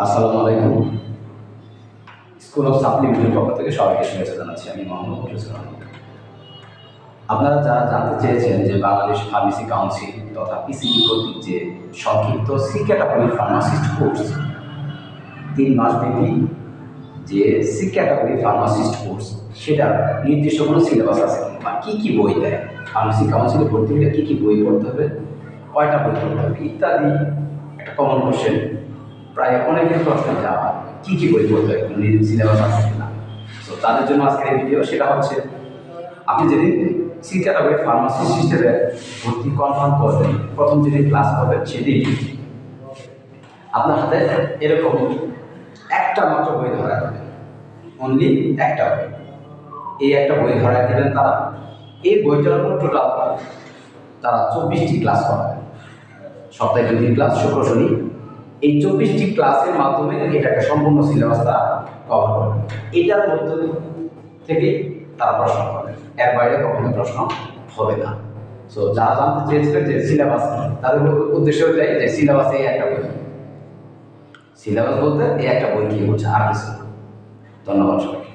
আসসালামু আলাইকুম। School of সাপ্লিমেন্টের পক্ষ থেকে সবাইকে শুভেচ্ছা জানাচ্ছি। আমি মোহাম্মদ মফিজুর আপনারা যারা জানতে চেয়েছেন যে বাংলাদেশ ফার্মেসি কাউন্সিল তথা পিসিবি কর্তৃক যে সংক্ষিপ্ত সি ফার্মাসিস্ট কোর্স তিন মাসব্যাপী যে সি ফার্মাসিস্ট কোর্স সেটার নির্দিষ্ট কোনো সিলেবাস আছে বা কী কী বই দেয়? ফার্মেসি কাউন্সিলে ভর্তি হলে কী কী বই পড়তে হবে? কয়টা বই পড়তে হবে? ইত্যাদি একটা কমন কোশ্চেন প্রায় অনেকের প্রশ্ন যাওয়া কী কী বই পড়তে হবে কোনো কিনা তো তাদের জন্য আজকের এই ভিডিও সেটা হচ্ছে, আপনি যদি সি ফার্মাসিস্ট হিসেবে ভর্তি কনফার্ম করবেন, প্রথম যেদিন ক্লাস করবেন, সেদিন আপনার হাতে এরকম একটা মাত্র বই ধরা দেবে অনলি একটা বই। এই একটা বই ধরা দেবেন তারা। এই বইটার উপর টোটাল তারা চব্বিশটি ক্লাস করাবে সপ্তাহে দুই দিন ক্লাস শুক্র, শনি এই চব্বিশটি ক্লাসের মাধ্যমে এটাকে সম্পূর্ণ সিলেবাসটা কভার করবে এটার মধ্যে থেকে তারা প্রশ্ন করবে এর বাইরে কখনো প্রশ্ন হবে না। সো যারা জানতে চেয়েছিলেন যে সিলেবাস, তাদের উদ্দেশ্য হচ্ছে যে সিলেবাস এই একটা বই। সিলেবাস বলতে এই একটা বই কি বলছে আর কিছু ধন্যবাদ সবাইকে।